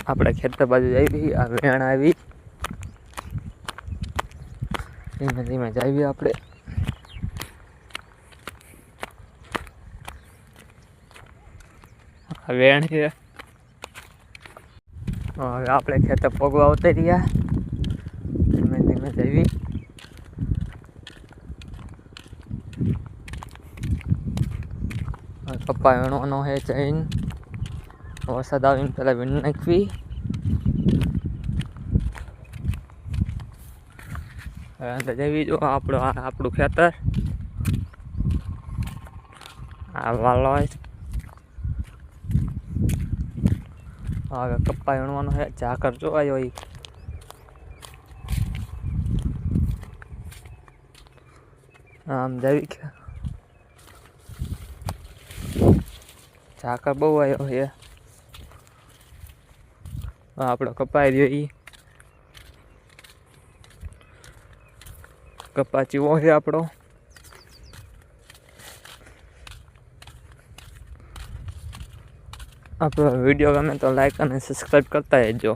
આપણે ખેતર બાજુ આવી આ વેણ આવી. ધીમે ધીમે જાવી આપણે. વેણ છે. હવે આપણે ખેતર પગવા ઉતર્યા ધીમે ધીમે જઈવી પપ્પા વેણવાનો છે જૈન. વરસાદ આવીને પહેલાં વીણ નાખવી. અંદર જવી જો આપણો આપણું ખેતર. આ વાલો હવે કપ્પા વીણવાનો છે. ઝાકર જોવાયો ઈ. આમ જવી ઝાકર બહુ આવ્યો છે. આપણો કપાઈ રહ્યો એ કપા ચીવો છે આપણો આપણો વીડિયો ગમે તો લાઈક અને સબસ્ક્રાઈબ કરતા રહેજો.